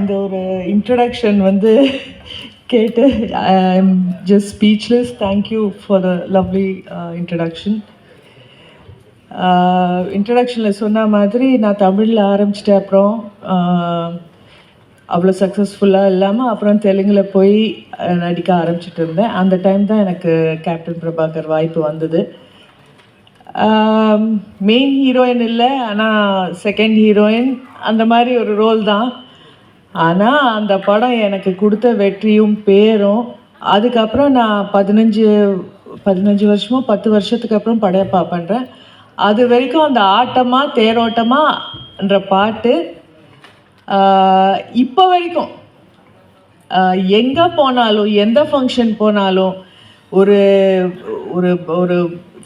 இந்த ஒரு இன்ட்ரடக்ஷன் வந்து கேட்டு I am just speechless thank you for the lovely introduction இன்ட்ரடக்ஷனில் சொன்ன மாதிரி நான் தமிழில் ஆரம்பிச்சிட்டேன். அப்புறம் uh, அவ்வளோ சக்ஸஸ்ஃபுல்லாக இல்லாமல் அப்புறம் தெலுங்கில் போய் uh, நடிக்க ஆரம்பிச்சிட்டு இருந்தேன். அந்த டைம் தான் எனக்கு கேப்டன் பிரபாகர் வாய்ப்பு வந்தது. மெயின் ஹீரோயின் இல்லை ஆனால் செகண்ட் ஹீரோயின் அந்த மாதிரி ஒரு ரோல் தான். ஆனால் அந்த படம் எனக்கு கொடுத்த வெற்றியும் பேரும் அதுக்கப்புறம் நான் பதினஞ்சு பதினஞ்சு வருஷமோ பத்து வருஷத்துக்கு அப்புறம் படையப்பா பண்ணுறேன் அது வரைக்கும் அந்த ஆட்டமா தேரோட்டமாகன்ற பாட்டு இப்போ வரைக்கும் எங்கே போனாலும் எந்த ஃபங்க்ஷன் போனாலும் ஒரு ஒரு ஒரு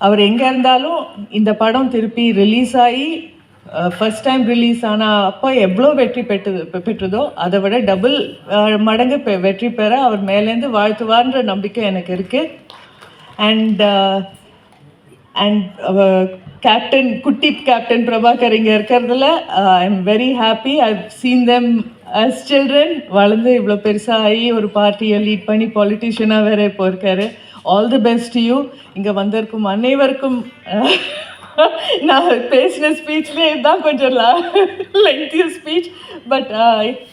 அவர் எங்கே இருந்தாலும் இந்த படம் திருப்பி ரிலீஸ் ஆகி ஃபர்ஸ்ட் டைம் ரிலீஸ் ஆன அப்போ எவ்வளோ வெற்றி பெற்றது பெற்றதோ அதை விட டபுள் மடங்கு பெ- வெற்றி பெற அவர் மேலேருந்து வாழ்த்துவார்ன்ற நம்பிக்கை எனக்கு இருக்குது அண்ட் அண்ட் கேப்டன் குட்டி கேப்டன் பிரபாகர் இங்கே இருக்கிறதுல I am very happy I seen them as children வளர்ந்து இவ்வளோ பெருசாக ஆகி ஒரு பார்ட்டியை லீட் பண்ணி பாலிட்டிஷியனாக வேறு இப்போ இருக்காரு. ஆல் தி பெஸ்ட் யூ இங்கே வந்திருக்கும் அனைவருக்கும் நான் பேசின ஸ்பீச்லேயே தான் கொஞ்சம் லெங்க்திய ஸ்பீச் பட்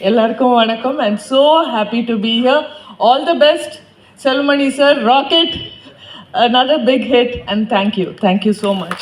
எல்லாருக்கும் வணக்கம். And so happy to be here all the best Selmani sir rocket another big hit. And thank you. Thank you so much.